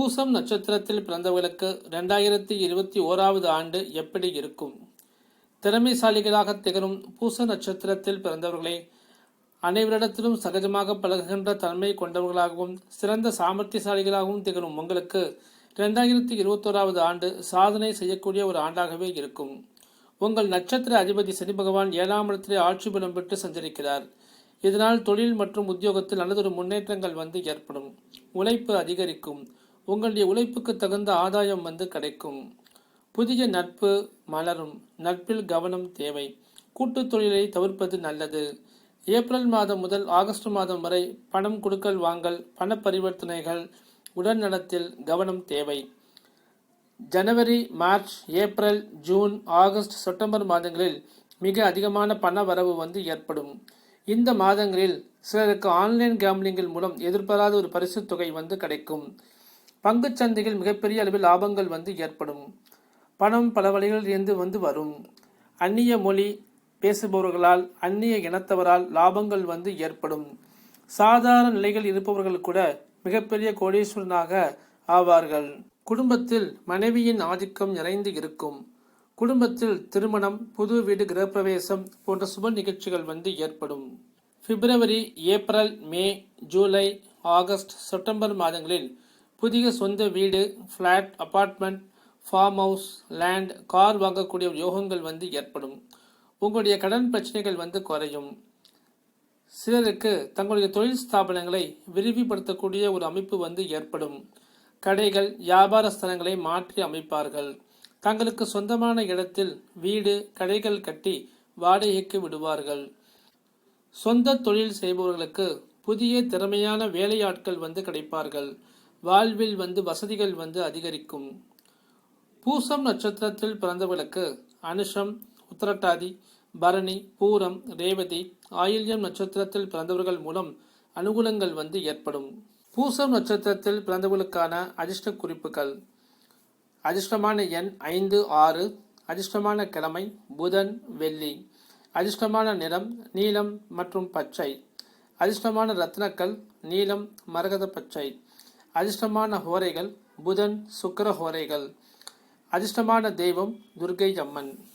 பூசம் நட்சத்திரத்தில் பிறந்தவர்களுக்கு ரெண்டாயிரத்தி இருபத்தி ஓராவது ஆண்டு எப்படி இருக்கும்? திறமைசாலிகளாக திகழும் பூச நட்சத்திரத்தில் பிறந்தவர்களே அனைவரிடத்திலும் சகஜமாக பழகுகின்ற தன்மை கொண்டவர்களாகவும் சிறந்த சாமர்த்தியசாலிகளாகவும் திகழும் உங்களுக்கு ரெண்டாயிரத்தி இருபத்தோராவது ஆண்டு சாதனை செய்யக்கூடிய ஒரு ஆண்டாகவே இருக்கும். உங்கள் நட்சத்திர அதிபதி சனி பகவான் ஏழாம் இடத்திலே ஆட்சி பலம் பெற்று சஞ்சரிக்கிறார். இதனால் தொழில் மற்றும் உத்தியோகத்தில் நல்லதொரு முன்னேற்றங்கள் வந்து ஏற்படும். உழைப்பு அதிகரிக்கும். உங்களுடைய உழைப்புக்கு தகுந்த ஆதாயம் வந்து கிடைக்கும். புதிய நட்பு மலரும். நட்பில் கவனம் தேவை. கூட்டு தொழிலை தவிர்ப்பது நல்லது. ஏப்ரல் மாதம் முதல் ஆகஸ்ட் மாதம் வரை பணம் கொடுக்கல் வாங்கல் பண பரிவர்த்தனைகள் உடல் நலத்தில் கவனம் தேவை. ஜனவரி March April June August September மாதங்களில் மிக அதிகமான பண வரவு வந்து ஏற்படும். இந்த மாதங்களில் சிலருக்கு ஆன்லைன் கேம்லிங்கின் மூலம் எதிர்பாராத ஒரு பரிசு தொகை வந்து கிடைக்கும். பங்குச்சந்தையில் மிகப்பெரிய அளவில் லாபங்கள் வந்து ஏற்படும். பணம் பல வழிகளில் இருந்து வந்து வரும். அந்நிய மொழி பேசுபவர்களால் அந்நிய இனத்தவரால் லாபங்கள் வந்து ஏற்படும். சாதாரண நிலைகள் இருப்பவர்கள் கூட மிகப்பெரிய கோடீஸ்வரனாக ஆவார்கள். குடும்பத்தில் மனைவியின் ஆதிக்கம் நிறைந்து இருக்கும். குடும்பத்தில் திருமணம் புது வீடு கிரகப்பிரவேசம் போன்ற சுப நிகழ்ச்சிகள் வந்து ஏற்படும். பிப்ரவரி April May July August September மாதங்களில் புதிய சொந்த வீடு flat apartment farm house land car வாங்கக்கூடிய யோகங்கள் வந்து ஏற்படும். உங்களுடைய கடன் பிரச்சனைகள் வந்து குறையும். சிலருக்கு தங்களுடைய தொழில் ஸ்தாபனங்களை விரிவுபடுத்தக்கூடிய ஒரு அமைப்பு வந்து ஏற்படும். கடைகள் வியாபார ஸ்தலங்களை மாற்றி அமைப்பார்கள். தங்களுக்கு சொந்தமான இடத்தில் வீடு கடைகள் கட்டி வாடகைக்கு விடுவார்கள். சொந்த தொழில் செய்பவர்களுக்கு புதிய திறமையான வேலையாட்கள் வந்து கிடைப்பார்கள். வாழ்வில் வந்து வசதிகள் வந்து அதிகரிக்கும். பூசம் நட்சத்திரத்தில் பிறந்தவர்களுக்கு அனுஷம் உத்திரட்டாதி பரணி பூரம் ரேவதி ஆயில்யம் நட்சத்திரத்தில் பிறந்தவர்கள் மூலம் அனுகூலங்கள் வந்து ஏற்படும். பூசம் நட்சத்திரத்தில் பிறந்தவர்களுக்கான அதிர்ஷ்ட குறிப்புகள். அதிர்ஷ்டமான எண் ஐந்து ஆறு. அதிர்ஷ்டமான கிழமை புதன் வெள்ளி. அதிர்ஷ்டமான நிறம் நீலம் மற்றும் பச்சை. அதிர்ஷ்டமான ரத்னக்கல் நீலம் மரகத பச்சை. அதிர்ஷ்டமான ஹோரைகள் புதன் சுக்கர ஹோரைகள். அதிர்ஷ்டமான தெய்வம் துர்கை அம்மன்.